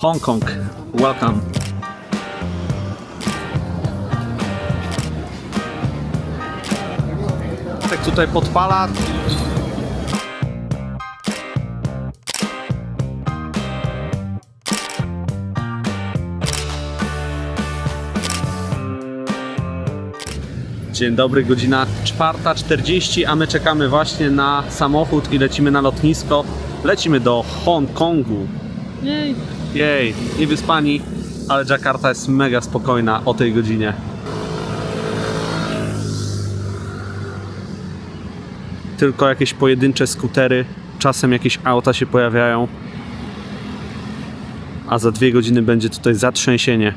Hong Kong, welcome. Tak tutaj podpala. Dzień dobry, godzina 4.40, a my czekamy właśnie na samochód i lecimy na lotnisko. Lecimy do Hongkongu. Jej. Jej, nie wyspani, ale Jakarta jest mega spokojna o tej godzinie. Tylko jakieś pojedyncze skutery, czasem jakieś auta się pojawiają. A za dwie godziny będzie tutaj zatrzęsienie.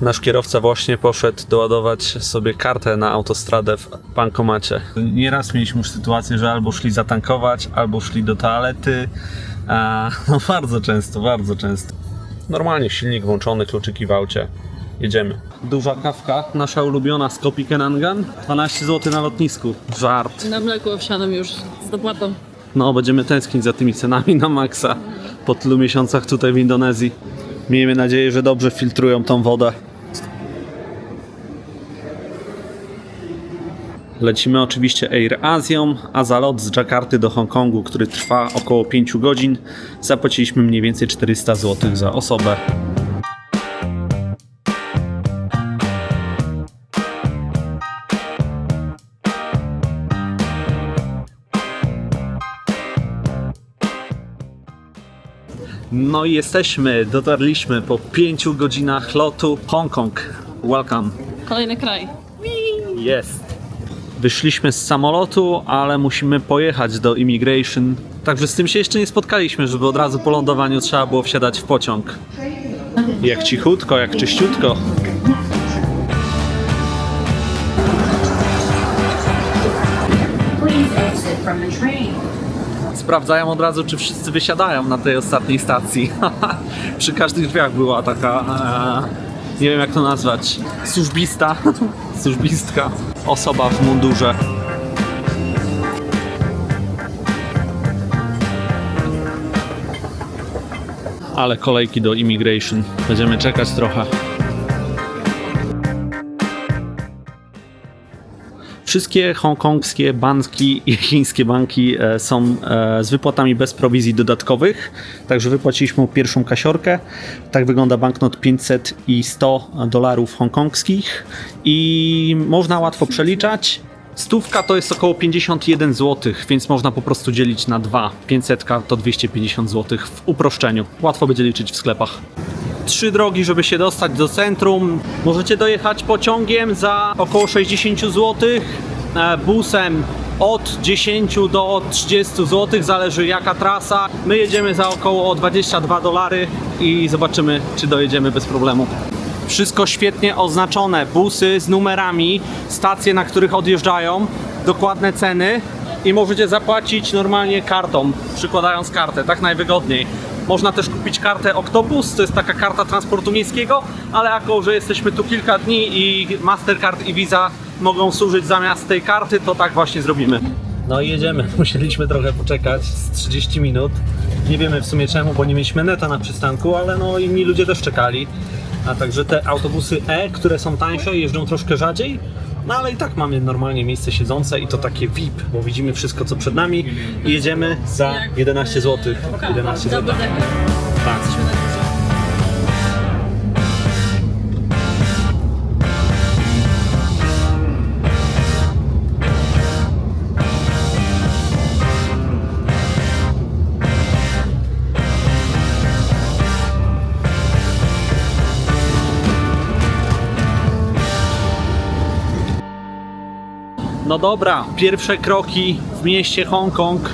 Nasz kierowca właśnie poszedł doładować sobie kartę na autostradę w bankomacie. Nieraz mieliśmy już sytuację, że albo szli zatankować, albo szli do toalety. A, no bardzo często, bardzo często. Normalnie silnik włączony, kluczyki w aucie. Jedziemy. Duża kawka, nasza ulubiona z Kopikenangan. 12 zł na lotnisku. Żart. Na mleku owsianym już z dopłatą. No, będziemy tęsknić za tymi cenami na maksa po tylu miesiącach tutaj w Indonezji. Miejmy nadzieję, że dobrze filtrują tą wodę. Lecimy oczywiście Air Asią, a za lot z Jakarty do Hongkongu, który trwa około 5 godzin, zapłaciliśmy mniej więcej 400 zł za osobę. No i jesteśmy, dotarliśmy po 5 godzinach lotu Hongkong. Welcome. Kolejny kraj. Jest. Wyszliśmy z samolotu, ale musimy pojechać do immigration. Także z tym się jeszcze nie spotkaliśmy, żeby od razu po lądowaniu trzeba było wsiadać w pociąg. Jak cichutko, jak czyściutko. Sprawdzają od razu, czy wszyscy wysiadają na tej ostatniej stacji. Przy każdych drzwiach była taka, e, nie wiem jak to nazwać, służbista, służbistka, osoba w mundurze. Ale kolejki do immigration. Będziemy czekać trochę. Wszystkie hongkongskie banki i chińskie banki e, są e, z wypłatami bez prowizji dodatkowych. Także wypłaciliśmy pierwszą kasiorkę. Tak wygląda banknot 500 i 100 dolarów hongkongskich. I można łatwo przeliczać. Stówka to jest około 51 zł, więc można po prostu dzielić na dwa. 500 to 250 zł w uproszczeniu. Łatwo będzie liczyć w sklepach trzy drogi, żeby się dostać do centrum. Możecie dojechać pociągiem za około 60 zł, e, busem od 10 do 30 zł, zależy jaka trasa. My jedziemy za około 22 dolary i zobaczymy, czy dojedziemy bez problemu. Wszystko świetnie oznaczone, busy z numerami, stacje, na których odjeżdżają, dokładne ceny i możecie zapłacić normalnie kartą, przykładając kartę, tak najwygodniej. Można też kupić kartę Octopus, to jest taka karta transportu miejskiego, ale jako, że jesteśmy tu kilka dni i Mastercard i Visa mogą służyć zamiast tej karty, to tak właśnie zrobimy. No i jedziemy. Musieliśmy trochę poczekać z 30 minut. Nie wiemy w sumie czemu, bo nie mieliśmy neta na przystanku, ale no inni ludzie też czekali. A także te autobusy E, które są tańsze, jeżdżą troszkę rzadziej. No ale i tak mamy normalnie miejsce siedzące i to takie VIP, bo widzimy wszystko co przed nami i jedziemy za 11 zł. 11 zł. Tak. No dobra, pierwsze kroki w mieście Hongkong.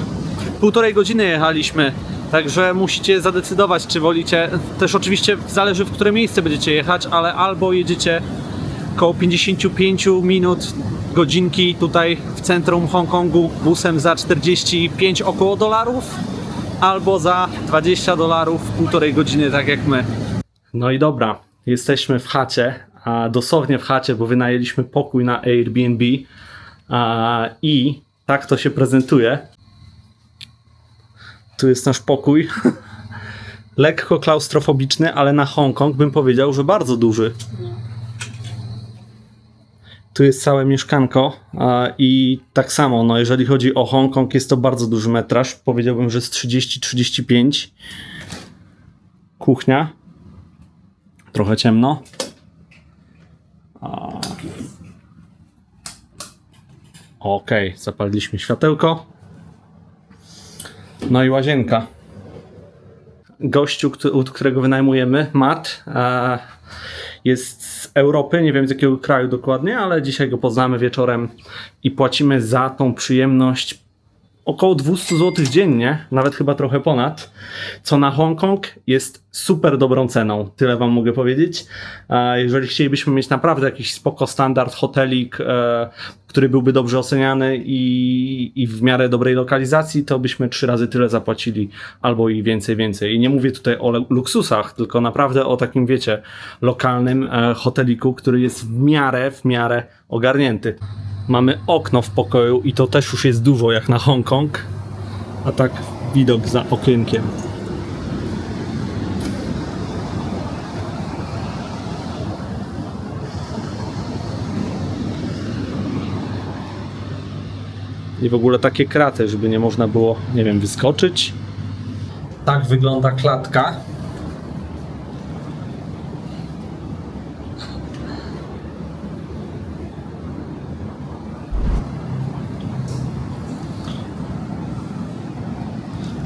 Półtorej godziny jechaliśmy, także musicie zadecydować, czy wolicie. Też oczywiście zależy, w które miejsce będziecie jechać, ale albo jedziecie około 55 minut, godzinki tutaj w centrum Hongkongu busem za 45 około dolarów, albo za 20 dolarów półtorej godziny, tak jak my. No i dobra, jesteśmy w chacie, a dosłownie w chacie, bo wynajęliśmy pokój na Airbnb. I tak to się prezentuje. Tu jest nasz pokój. lekko klaustrofobiczny, ale na Hongkong bym powiedział, że bardzo duży. Tu jest całe mieszkanko i tak samo, no jeżeli chodzi o Hongkong, jest to bardzo duży metraż. Powiedziałbym, że z 30-35. Kuchnia. Trochę ciemno. Okej, zapaliliśmy światełko. No i łazienka. Gościu, u którego wynajmujemy, Matt, e, jest z Europy, nie wiem z jakiego kraju dokładnie, ale dzisiaj go poznamy wieczorem i płacimy za tą przyjemność około 200 zł dziennie, nawet chyba trochę ponad, co na Hongkong jest super dobrą ceną. Tyle wam mogę powiedzieć. Jeżeli chcielibyśmy mieć naprawdę jakiś spoko standard hotelik, e, który byłby dobrze oceniany i, i w miarę dobrej lokalizacji, to byśmy trzy razy tyle zapłacili, albo i więcej, więcej. I nie mówię tutaj o luksusach, tylko naprawdę o takim, wiecie, lokalnym e, hoteliku, który jest w miarę, w miarę ogarnięty. Mamy okno w pokoju i to też już jest dużo jak na Hongkong, a tak widok za okienkiem. I w ogóle takie kraty, żeby nie można było, nie wiem, wyskoczyć. Tak wygląda klatka.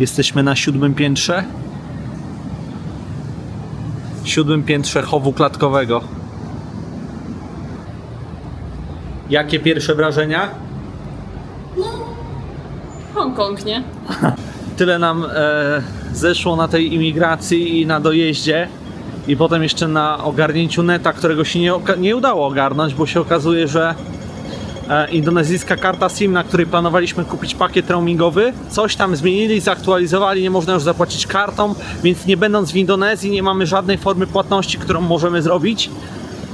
Jesteśmy na siódmym piętrze. Siódmym piętrze chowu klatkowego. Jakie pierwsze wrażenia? Hongkong, nie? Tyle nam e, zeszło na tej imigracji i na dojeździe. I potem jeszcze na ogarnięciu neta, którego się nie, nie udało ogarnąć, bo się okazuje, że indonezyjska karta SIM, na której planowaliśmy kupić pakiet roamingowy, coś tam zmienili, zaktualizowali, nie można już zapłacić kartą, więc nie będąc w Indonezji nie mamy żadnej formy płatności, którą możemy zrobić.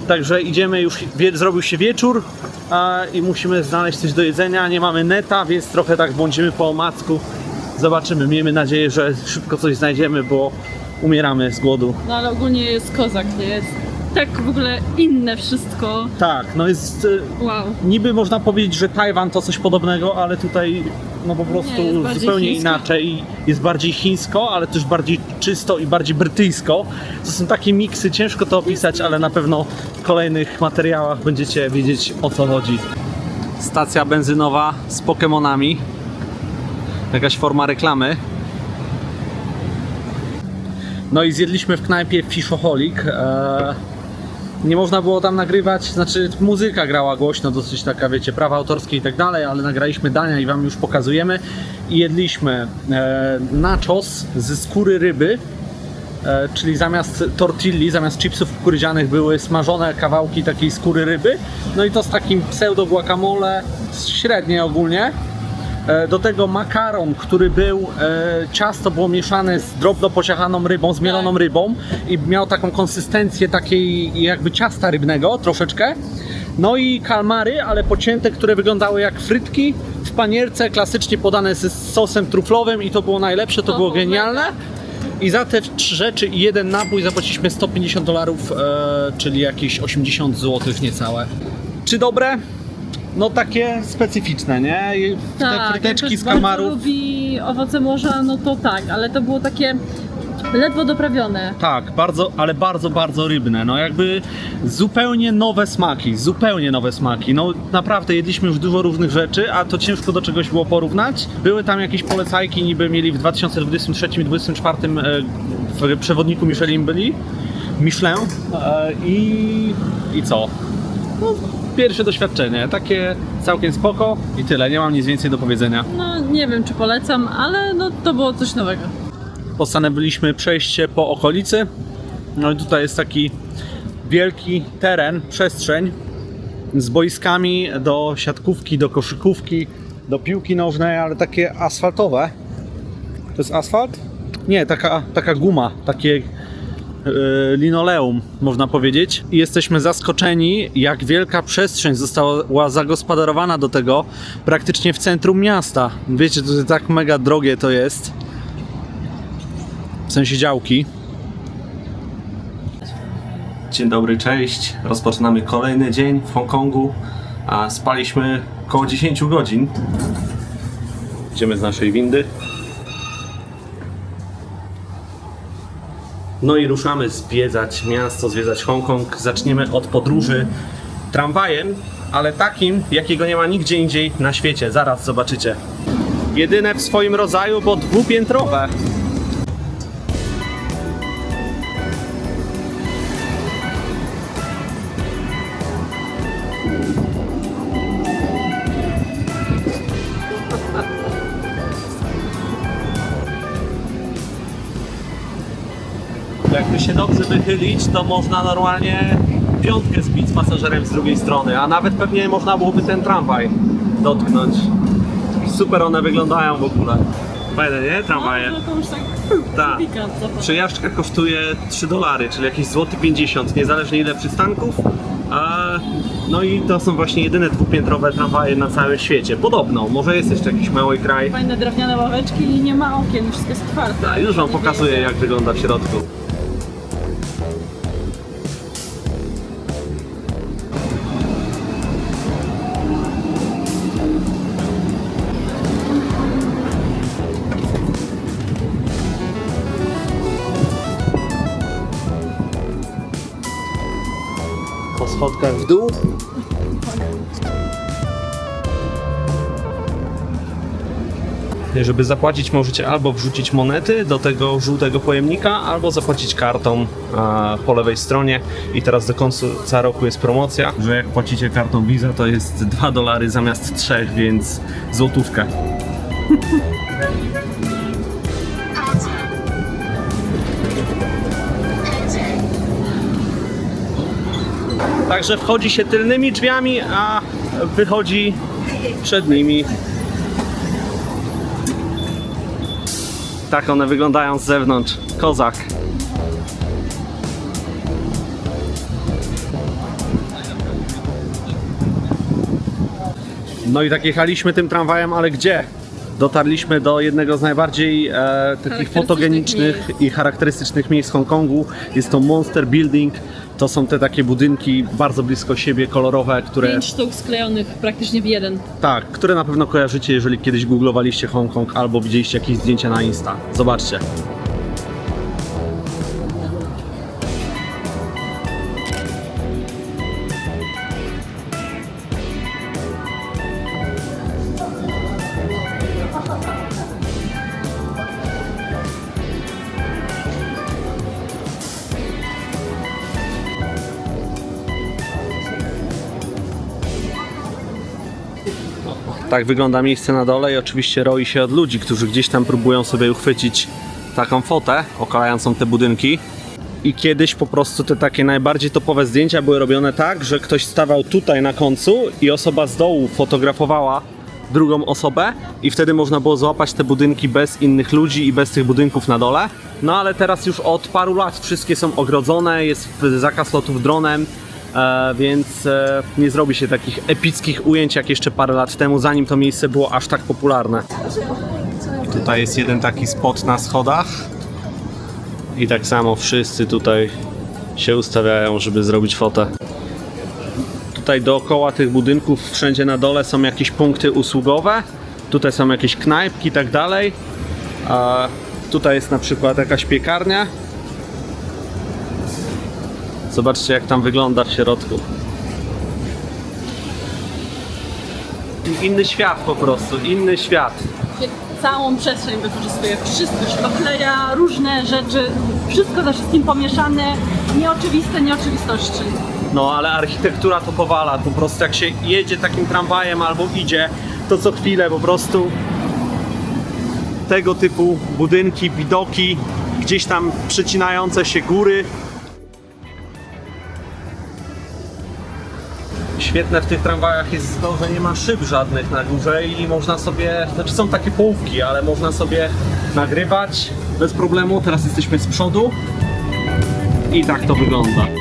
Także idziemy już, zrobił się wieczór a, i musimy znaleźć coś do jedzenia. Nie mamy neta, więc trochę tak błądzimy po omacku. Zobaczymy. Miejmy nadzieję, że szybko coś znajdziemy, bo umieramy z głodu. No ale ogólnie jest kozak, nie? Jest tak w ogóle inne wszystko. Tak, no jest. y, Wow. Niby można powiedzieć, że Tajwan to coś podobnego, ale tutaj no po prostu Nie, zupełnie chińsko. inaczej. Jest bardziej chińsko, ale też bardziej czysto i bardziej brytyjsko. To są takie miksy, ciężko to opisać, ale na pewno w kolejnych materiałach będziecie wiedzieć o co chodzi. Stacja benzynowa z Pokemonami. Jakaś forma reklamy. No i zjedliśmy w knajpie Fishoholic. Eee, nie można było tam nagrywać, znaczy muzyka grała głośno, dosyć taka, wiecie, prawa autorskie i tak dalej, ale nagraliśmy dania i wam już pokazujemy. I jedliśmy e, nachos ze skóry ryby, e, czyli zamiast tortilli, zamiast chipsów kukurydzianych były smażone kawałki takiej skóry ryby. No i to z takim pseudo guacamole, średnie ogólnie. E, Do tego makaron, który był, e, ciasto było mieszane z drobno posiachaną rybą, zmieloną Tak. rybą i miał taką konsystencję takiej jakby ciasta rybnego troszeczkę. No i kalmary, ale pocięte, które wyglądały jak frytki w panierce, klasycznie podane z sosem truflowym i to było najlepsze, to było genialne. I za te trzy rzeczy i jeden napój zapłaciliśmy 150 dolarów, e, czyli jakieś 80 zł niecałe. Czy dobre? No takie specyficzne, nie? I Te Tak, fryteczki z kalmarów. lubi owoce morza, no to tak, ale to było takie ledwo doprawione. Tak, bardzo, ale bardzo, bardzo rybne. No jakby zupełnie nowe smaki, zupełnie nowe smaki. No naprawdę jedliśmy już dużo różnych rzeczy, a to ciężko do czegoś było porównać. Były tam jakieś polecajki, niby mieli w 2023 i 2024 e, w przewodniku Michelin byli. Michelin e, i, i co? No, pierwsze doświadczenie, takie całkiem spoko i tyle, nie mam nic więcej do powiedzenia. No nie wiem czy polecam, ale no to było coś nowego. postanowiliśmy przejść się po okolicy. No i tutaj jest taki wielki teren, przestrzeń z boiskami do siatkówki, do koszykówki, do piłki nożnej, ale takie asfaltowe. To jest asfalt? Nie, taka, taka guma, takie linoleum, można powiedzieć. I jesteśmy zaskoczeni, jak wielka przestrzeń została zagospodarowana do tego praktycznie w centrum miasta. Wiecie, to tak mega drogie to jest. w sensie działki. Dzień dobry, cześć. Rozpoczynamy kolejny dzień w Hongkongu. A spaliśmy około 10 godzin. Idziemy z naszej windy. No i ruszamy zwiedzać miasto, zwiedzać Hongkong. Zaczniemy od podróży tramwajem, ale takim, jakiego nie ma nigdzie indziej na świecie. Zaraz zobaczycie. Jedyne w swoim rodzaju, bo dwupiętrowe. Wychylić, to można normalnie piątkę zbić z pasażerem z drugiej strony, a nawet pewnie można byłoby ten tramwaj dotknąć. Super one wyglądają w ogóle. Fajne, nie? Tramwaje. No to już tak Tak. Przejażdżka kosztuje 3 dolary, czyli jakieś złoty 50, niezależnie ile przystanków. A, no i to są właśnie jedyne dwupiętrowe tramwaje na całym świecie. Podobno, może jest jeszcze jakiś mały kraj. Fajne drewniane ławeczki i nie ma okien, wszystko jest otwarte. A już wam pokazuję jak wygląda w środku. Dół. Żeby zapłacić, możecie albo wrzucić monety do tego żółtego pojemnika, albo zapłacić kartą a, po lewej stronie. I teraz do końca roku jest promocja, że jak płacicie kartą Visa, to jest 2 dolary zamiast 3, więc złotówkę. Także wchodzi się tylnymi drzwiami, a wychodzi przednimi. Tak one wyglądają z zewnątrz. Kozak. No i tak jechaliśmy tym tramwajem, ale gdzie? Dotarliśmy do jednego z najbardziej e, takich fotogenicznych i charakterystycznych miejsc Hongkongu. Jest to Monster Building. To są te takie budynki bardzo blisko siebie, kolorowe, które Pięć sztuk sklejonych praktycznie w jeden. tak, które na pewno kojarzycie, jeżeli kiedyś googlowaliście Hongkong albo widzieliście jakieś zdjęcia na Insta. Zobaczcie. Tak wygląda miejsce na dole i oczywiście roi się od ludzi, którzy gdzieś tam próbują sobie uchwycić taką fotę okalającą te budynki. I kiedyś po prostu te takie najbardziej topowe zdjęcia były robione tak, że ktoś stawał tutaj na końcu i osoba z dołu fotografowała drugą osobę i wtedy można było złapać te budynki bez innych ludzi i bez tych budynków na dole. No ale teraz już od paru lat wszystkie są ogrodzone, jest zakaz lotów dronem, więc e, nie zrobi się takich epickich ujęć jak jeszcze parę lat temu, zanim to miejsce było aż tak popularne. Tutaj jest jeden taki spot na schodach i tak samo wszyscy tutaj się ustawiają, żeby zrobić fotę. Tutaj dookoła tych budynków, wszędzie na dole są jakieś punkty usługowe, tutaj są jakieś knajpki i tak dalej. A tutaj jest na przykład jakaś piekarnia, Zobaczcie jak tam wygląda w środku. Inny świat po prostu, inny świat. Całą przestrzeń wykorzystuje, wszystko się dokleja, różne rzeczy, wszystko ze wszystkim pomieszane, nieoczywiste nieoczywistości. No ale architektura to powala, po prostu jak się jedzie takim tramwajem albo idzie, to co chwilę po prostu tego typu budynki, widoki, gdzieś tam przecinające się góry. Świetne w tych tramwajach jest to, że nie ma szyb żadnych na górze i można sobie, znaczy są takie połówki, ale można sobie nagrywać bez problemu. Teraz jesteśmy z przodu i tak to wygląda.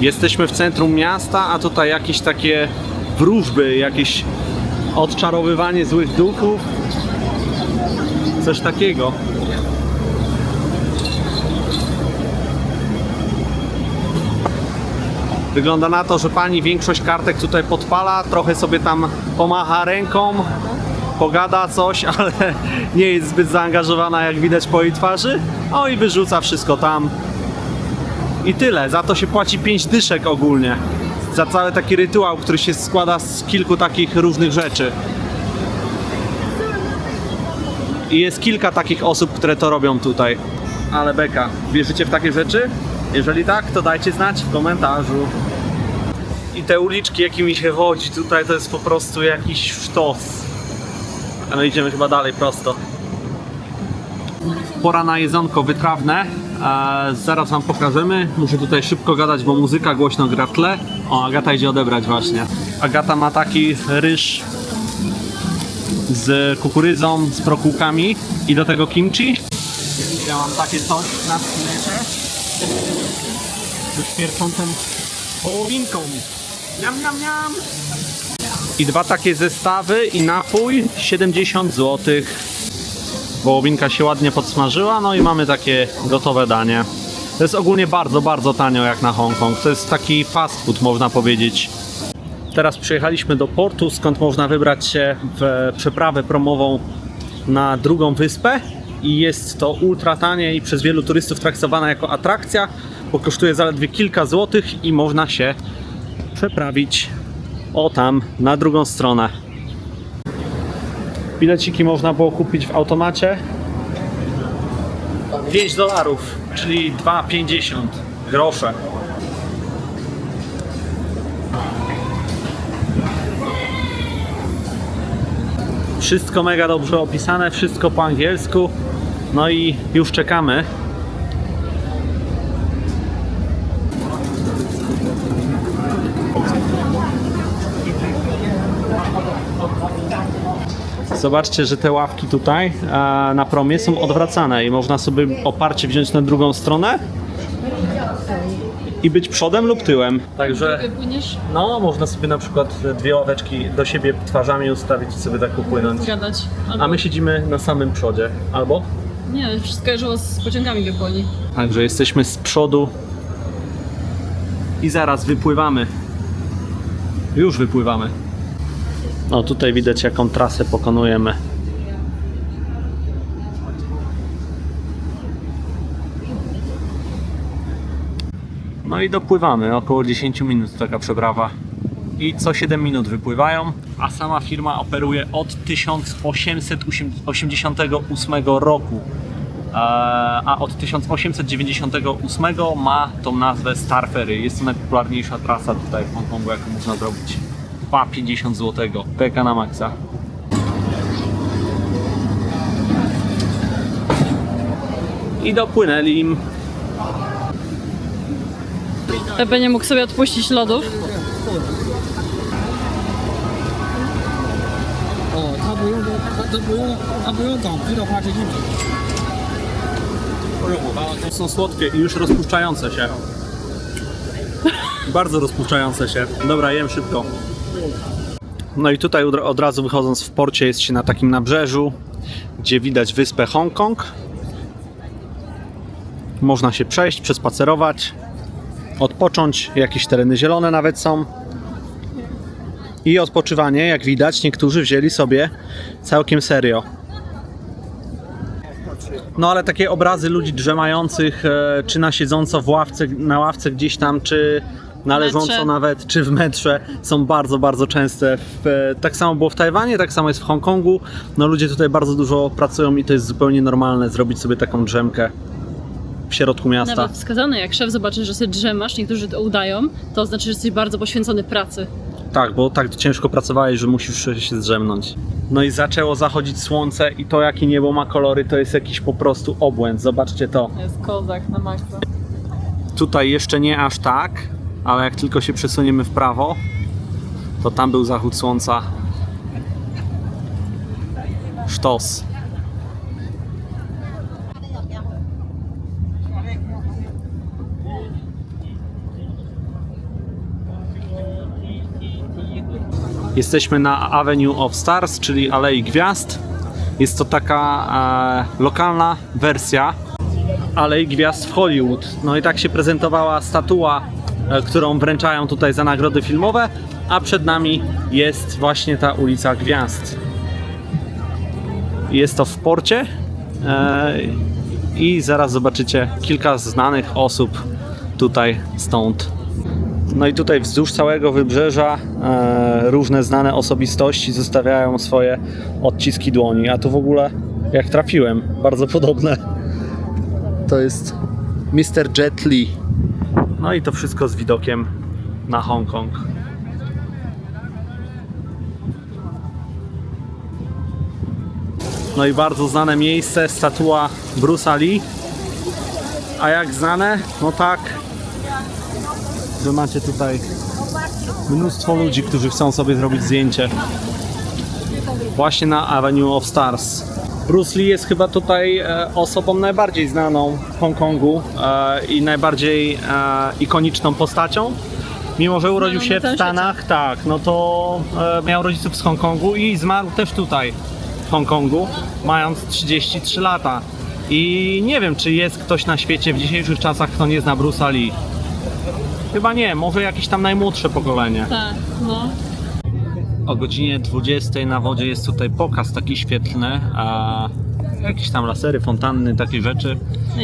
Jesteśmy w centrum miasta, a tutaj jakieś takie wróżby, jakieś odczarowywanie złych duchów. Coś takiego. Wygląda na to, że pani większość kartek tutaj podpala, trochę sobie tam pomacha ręką, pogada coś, ale nie jest zbyt zaangażowana, jak widać po jej twarzy. O i wyrzuca wszystko tam. I tyle. Za to się płaci 5 dyszek ogólnie. Za cały taki rytuał, który się składa z kilku takich różnych rzeczy. I jest kilka takich osób, które to robią tutaj. Ale beka, wierzycie w takie rzeczy? Jeżeli tak, to dajcie znać w komentarzu. I te uliczki, jakimi się chodzi tutaj, to jest po prostu jakiś sztos. Ale idziemy chyba dalej prosto. Pora na jedzonko wytrawne. E, zaraz wam pokażemy. Muszę tutaj szybko gadać, bo muzyka głośno gra w tle. O, Agata idzie odebrać właśnie. Agata ma taki ryż z kukurydzą, z brokułkami i do tego kimchi. Ja mam takie coś na skórze. Z świerczącą połowinką. Niam, niam, niam. I dwa takie zestawy i napój 70 zł. Wołowinka się ładnie podsmażyła, no i mamy takie gotowe danie. To jest ogólnie bardzo, bardzo tanio jak na Hongkong. To jest taki fast food, można powiedzieć. Teraz przyjechaliśmy do portu, skąd można wybrać się w przeprawę promową na drugą wyspę. I jest to ultra tanie i przez wielu turystów traktowana jako atrakcja, bo kosztuje zaledwie kilka złotych i można się przeprawić o tam na drugą stronę. Bileciki można było kupić w automacie. 5 dolarów, czyli 2,50 grosze. Wszystko mega dobrze opisane, wszystko po angielsku. No i już czekamy. Zobaczcie, że te ławki tutaj e, na promie są odwracane i można sobie oparcie wziąć na drugą stronę i być przodem lub tyłem. Także no, można sobie na przykład dwie ławeczki do siebie twarzami ustawić i sobie tak popłynąć. gadać. Albo... A my siedzimy na samym przodzie, albo? Nie, wszystko jeżdżą z pociągami wypłoni. Także jesteśmy z przodu i zaraz wypływamy. Już wypływamy. No tutaj widać jaką trasę pokonujemy. No i dopływamy, około 10 minut taka przeprawa. I co 7 minut wypływają, a sama firma operuje od 1888 roku. E, a od 1898 ma tą nazwę Star Ferry. Jest to najpopularniejsza trasa tutaj w Hongkongu, jaką można zrobić. 2,50 zł. Peka na maksa. I dopłynęli im. Pepe nie mógł sobie odpuścić lodów. Są słodkie i już rozpuszczające się. Bardzo rozpuszczające się. Dobra, jem szybko. No i tutaj od- razu wychodząc w porcie jest się na takim nabrzeżu, gdzie widać wyspę Hongkong. Można się przejść, przespacerować, odpocząć. Jakieś tereny zielone nawet są. I odpoczywanie, jak widać, niektórzy wzięli sobie całkiem serio. No ale takie obrazy ludzi drzemających, e, czy na siedząco w ławce, na ławce gdzieś tam, czy na leżąco metrze. nawet, czy w metrze, są bardzo, bardzo częste. W, e, tak samo było w Tajwanie, tak samo jest w Hongkongu. No ludzie tutaj bardzo dużo pracują i to jest zupełnie normalne zrobić sobie taką drzemkę w środku miasta. Nawet wskazane, jak szef zobaczy, że sobie drzemasz, niektórzy to udają, to oznacza, że jesteś bardzo poświęcony pracy. Tak, bo tak ciężko pracowałeś, że musisz się zdrzemnąć. No i zaczęło zachodzić słońce i to jakie niebo ma kolory, to jest jakiś po prostu obłęd. Zobaczcie to. To jest kozak na maksa. Tutaj jeszcze nie aż tak, ale jak tylko się przesuniemy w prawo, to tam był zachód słońca. Sztos. Jesteśmy na Avenue of Stars, czyli Alei Gwiazd. Jest to taka e, lokalna wersja Alei Gwiazd w Hollywood. No i tak się prezentowała statua którą wręczają tutaj za nagrody filmowe, a przed nami jest właśnie ta ulica Gwiazd. Jest to w porcie e, i zaraz zobaczycie kilka znanych osób tutaj stąd. No i tutaj wzdłuż całego wybrzeża e, różne znane osobistości zostawiają swoje odciski dłoni, a tu w ogóle jak trafiłem, bardzo podobne. To jest Mr. Jet. No i to wszystko z widokiem na Hongkong. No i bardzo znane miejsce, statua Bruce'a Lee. A jak znane? No tak. Wy macie tutaj mnóstwo ludzi, którzy chcą sobie zrobić zdjęcie. Właśnie na Avenue of Stars. Bruce Lee jest chyba tutaj e, osobą najbardziej znaną w Hongkongu e, i najbardziej e, ikoniczną postacią. Mimo, że urodził Znaną się w Stanach, tak, no to miał rodziców z Hongkongu i zmarł też tutaj w Hongkongu, mając 33 lata. I nie wiem, czy jest ktoś na świecie w dzisiejszych czasach, kto nie zna Bruce'a Lee. Chyba nie, może jakieś tam najmłodsze pokolenie. Tak, no. O godzinie 20 na wodzie jest tutaj pokaz taki świetlny, a jakieś tam lasery, fontanny, takie rzeczy.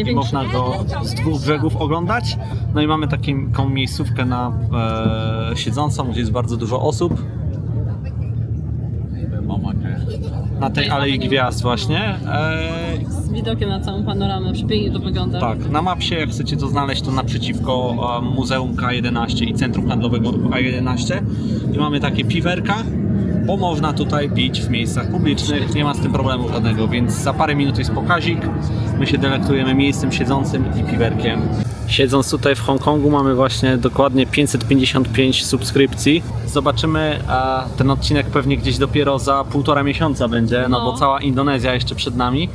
I można go z dwóch brzegów oglądać. No i mamy taką miejscówkę na e, siedzącą, gdzie jest bardzo dużo osób. Na tej Alei Gwiazd właśnie. E, widokiem na całą panoramę, przepięknie to wygląda. tak, na mapie jak chcecie to znaleźć, to naprzeciwko e, Muzeum K11 i Centrum Handlowego K11. I mamy takie piwerka, bo można tutaj pić w miejscach publicznych, nie ma z tym problemu żadnego, więc za parę minut jest pokazik. My się delektujemy miejscem siedzącym i piwerkiem. Siedząc tutaj w Hongkongu mamy właśnie dokładnie 555 subskrypcji. Zobaczymy e, ten odcinek pewnie gdzieś dopiero za półtora miesiąca będzie, no, No. bo cała Indonezja jeszcze przed nami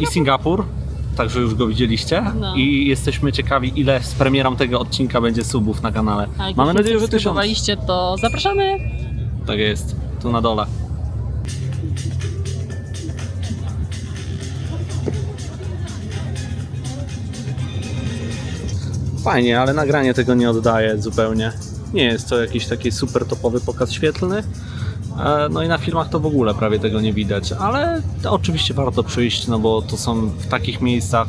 i Singapur. Także już go widzieliście No. i jesteśmy ciekawi ile z premierą tego odcinka będzie subów na kanale. A jak Mamy już nadzieję, że tysiąc. to zapraszamy. Tak jest, tu na dole. Fajnie, ale nagranie tego nie oddaje zupełnie. Nie jest to jakiś taki super topowy pokaz świetlny. E, No i na filmach to w ogóle prawie tego nie widać, ale to oczywiście warto przyjść, no bo to są w takich miejscach,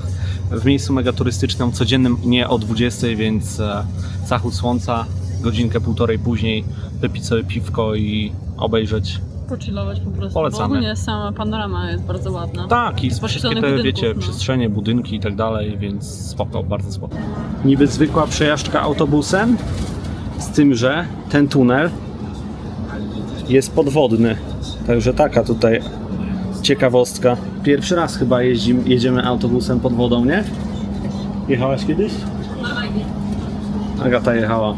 w miejscu mega turystycznym, codziennym nie o 20, więc e, zachód słońca, godzinkę, półtorej później, wypić sobie piwko i obejrzeć. Pochillować po prostu. Polecamy. Bo ogólnie sama panorama jest bardzo ładna. Tak, i wszystkie te, budynków, wiecie, no. przestrzenie, budynki i tak dalej, więc spoko, bardzo spoko. Niby zwykła przejażdżka autobusem, z tym, że ten tunel jest podwodny. Także taka tutaj ciekawostka. Pierwszy raz chyba jeździm, jedziemy autobusem pod wodą, nie? Jechałaś kiedyś? Agata jechała.